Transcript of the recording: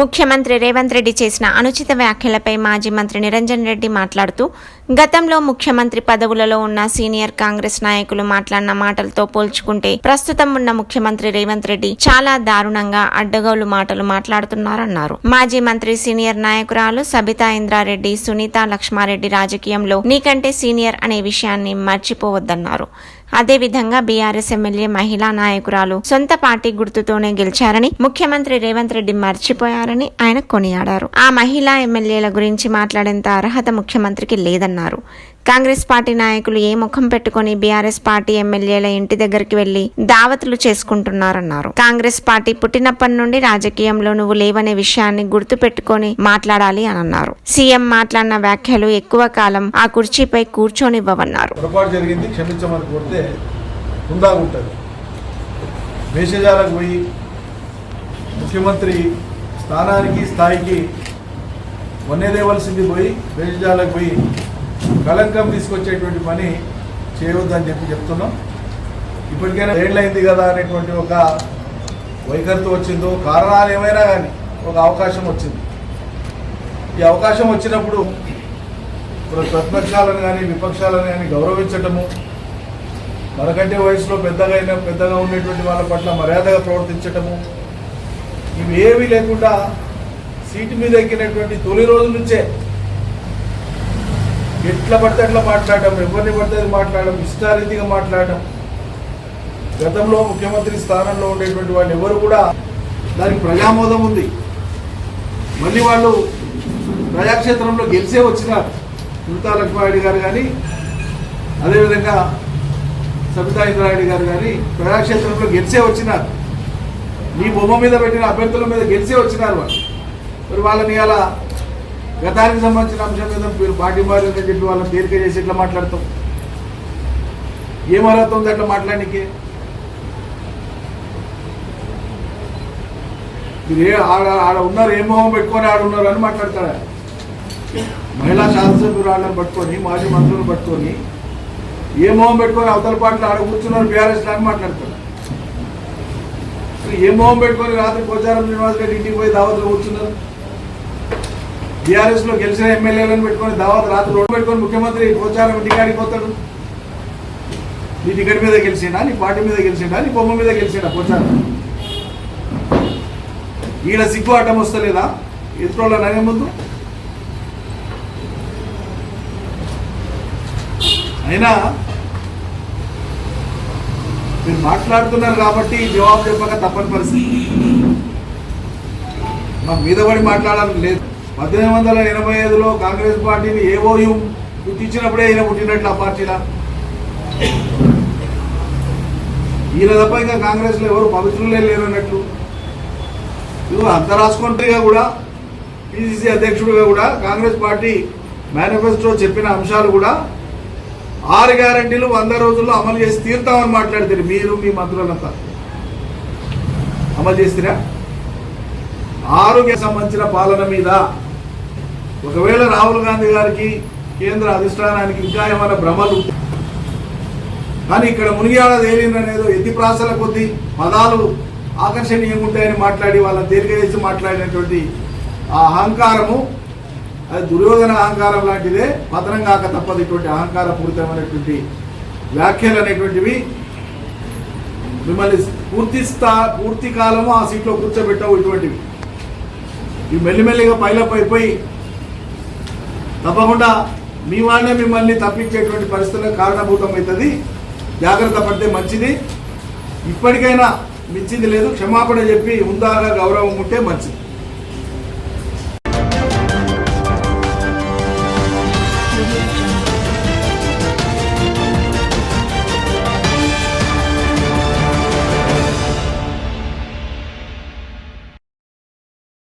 ముఖ్యమంత్రి రేవంత్ రెడ్డి చేసిన అనుచిత వ్యాఖ్యలపై మాజీ మంత్రి నిరంజన్ రెడ్డి మాట్లాడుతూ గతంలో ముఖ్యమంత్రి పదవులలో ఉన్న సీనియర్ కాంగ్రెస్ నాయకులు మాట్లాడిన మాటలతో పోల్చుకుంటే ప్రస్తుతం ఉన్న ముఖ్యమంత్రి రేవంత్ రెడ్డి చాలా దారుణంగా అడ్డగోలు మాటలు మాట్లాడుతున్నారన్నారు. మాజీ మంత్రి సీనియర్ నాయకురాలు సబితా ఇంద్రారెడ్డి సునీత లక్ష్మారెడ్డి రాజకీయంలో నీకంటే సీనియర్ అనే విషయాన్ని మర్చిపోవద్దన్నారు. అదేవిధంగా బీఆర్ఎస్ ఎమ్మెల్యే మహిళా నాయకురాలు సొంత పార్టీ గుర్తుతోనే గెలిచారని ముఖ్యమంత్రి రేవంత్ రెడ్డి మర్చిపోయారని ఆయన కొనియాడారు. ఆ మహిళా ఎమ్మెల్యేల గురించి మాట్లాడేంత అర్హత ముఖ్యమంత్రికి లేదన్నారు. కాంగ్రెస్ పార్టీ నాయకులు ఏ ముఖం పెట్టుకుని బీఆర్ఎస్ పార్టీ ఎమ్మెల్యేల ఇంటి దగ్గరికి వెళ్ళి దావతులు చేసుకుంటున్నారన్నారు. కాంగ్రెస్ పార్టీ పుట్టినప్పటి నుండి రాజకీయంలో నువ్వు లేవనే విషయాన్ని గుర్తు పెట్టుకుని మాట్లాడాలి అని అన్నారు సీఎం మాట్లాడిన వ్యాఖ్యలు ఎక్కువ కాలం ఆ కుర్చీపై కూర్చొనివ్వవన్నారు. ముఖ్యమంత్రి స్థానానికి స్థాయికి వన్నేదేవలసింది పోయి వేషజాలకు పోయి కళంకం తీసుకొచ్చేటువంటి పని చేయవద్దని చెప్పి చెప్తున్నాం. ఇప్పటికైనా ఏళ్ళైంది కదా అనేటువంటి ఒక వైఖరితో వచ్చిందో కారణాలు ఏమైనా కానీ ఒక అవకాశం వచ్చింది. ఈ అవకాశం వచ్చినప్పుడు ప్రతిపక్షాలను కానీ విపక్షాలను కానీ గౌరవించటము మనకంటే వయసులో పెద్దగా అయిన పెద్దగా ఉండేటువంటి వాళ్ళ పట్ల మర్యాదగా ప్రవర్తించటము ఇవి ఏమీ లేకుండా సీటు మీద ఎక్కినటువంటి తొలి రోజు నుంచే ఎట్లా పడితే అట్లా మాట్లాడటం ఎవరిని పడితే మాట్లాడడం ఇష్టారీతిగా మాట్లాడటం గతంలో ముఖ్యమంత్రి స్థానంలో ఉండేటువంటి వాళ్ళు ఎవరు కూడా దానికి ప్రజామోదం ఉంది. మళ్ళీ వాళ్ళు ప్రజాక్షేత్రంలో గెలిచే వచ్చినారు. సునీతా లక్ష్మారెడ్డి గారు కానీ అదేవిధంగా సబితా ఇంద్రారెడ్డి గారు కానీ ప్రజాక్షేత్రంలో గెలిచే వచ్చినారు. నీ బొమ్మ మీద పెట్టిన అభ్యర్థుల మీద గెలిచే వచ్చినారు వాళ్ళు. మరి వాళ్ళని అలా గతానికి సంబంధించిన అంశం మీద మీరు పార్టీ మారిందని చెప్పి వాళ్ళని తేలిక చేసి ఇట్లా మాట్లాడతాం? ఏం అర్హత ఉంది అట్లా మాట్లాడడానికి మీరు ఏ ఆడ ఆడ ఉన్నారు ఏ మొహం పెట్టుకొని ఆడ ఉన్నారు అని మాట్లాడతారా? మహిళా శాసనసభ్యురాళ్ళని పట్టుకొని మాజీ మంత్రులను పట్టుకొని ఏ మొహం పెట్టుకొని అవతల పాటలు ఆడ కూర్చున్నారు బీఆర్ఎస్ అని మాట్లాడతారు? ఏ మొహం పెట్టుకొని రాత్రి పోచారం శ్రీనివాస్ గారి ఇంటికి పోయి దావతులు కూర్చున్నారు? బీఆర్ఎస్లో గెలిచిన ఎమ్మెల్యేలను పెట్టుకొని దావత్ రాత్రి రోడ్డు పెట్టుకొని ముఖ్యమంత్రి పోచారం ఇంటికాడికి పోతాడు. నీ టికెట్ మీద గెలిచిండా? నీ పార్టీ మీద గెలిచిండా? నీ బొమ్మ మీద గెలిచిండా పోచారం? ఈడ సిగ్గు ఆటం వస్తలేదా? ఎదురోళ్ళ నగే ముందు? అయినా మీరు మాట్లాడుతున్నారు కాబట్టి జవాబు చెప్పక తప్పని పరిస్థితి. మా మీద పడి మాట్లాడాలని లేదు. పద్దెనిమిది వందల ఎనభై ఐదులో కాంగ్రెస్ పార్టీని ఏవోయు పుట్టించినప్పుడే ఈయన పుట్టినట్లు ఆ పార్టీలా? ఈయన తప్ప ఇంకా కాంగ్రెస్లో ఎవరు పవిత్రులే లేరు అన్నట్లు ఇదిగో అంతరాష్ట్రమంత్రిగా కూడా పిసిసి అధ్యక్షుడిగా కూడా కాంగ్రెస్ పార్టీ మేనిఫెస్టో చెప్పిన అంశాలు కూడా ఆరు గ్యారంటీలు వంద రోజుల్లో అమలు చేసి తీరుతామని మాట్లాడతారు మీరు మీ మంత్రులంతా. అమలు చేస్తారా ఆరోగ్య సంబంధించిన పాలన మీద ఒకవేళ రాహుల్ గాంధీ గారికి కేంద్ర అధిష్టానానికి ఇంకా ఏమైనా భ్రమలు కానీ ఇక్కడ మునిగాడ తేలిందనేదో ఎత్తి ప్రాసల కొద్దీ పదాలు ఆకర్షణీయంగా ఉంటాయని మాట్లాడి వాళ్ళని తేలిక చేసి మాట్లాడినటువంటి ఆ అహంకారము అది దుర్యోధన అహంకారం లాంటిదే పతనం కాక తప్పదు ఇటువంటి అహంకార పూరితమైనటువంటి వ్యాఖ్యలు అనేటువంటివి మిమ్మల్ని పూర్తి స్థా పూర్తి కాలము ఆ సీట్లో కూర్చోబెట్టవు ఇటువంటివి. ఇవి మెల్లిమెల్లిగా పైలప్ అయిపోయి తప్పకుండా మీ వాళ్ళే మిమ్మల్ని తప్పించేటువంటి పరిస్థితులకు కారణభూతం అవుతుంది. జాగ్రత్త పడితే మంచిది. ఇప్పటికైనా మించింది లేదు. క్షమాపణ చెప్పి ఉందాగా గౌరవం ఉంటే మంచిది.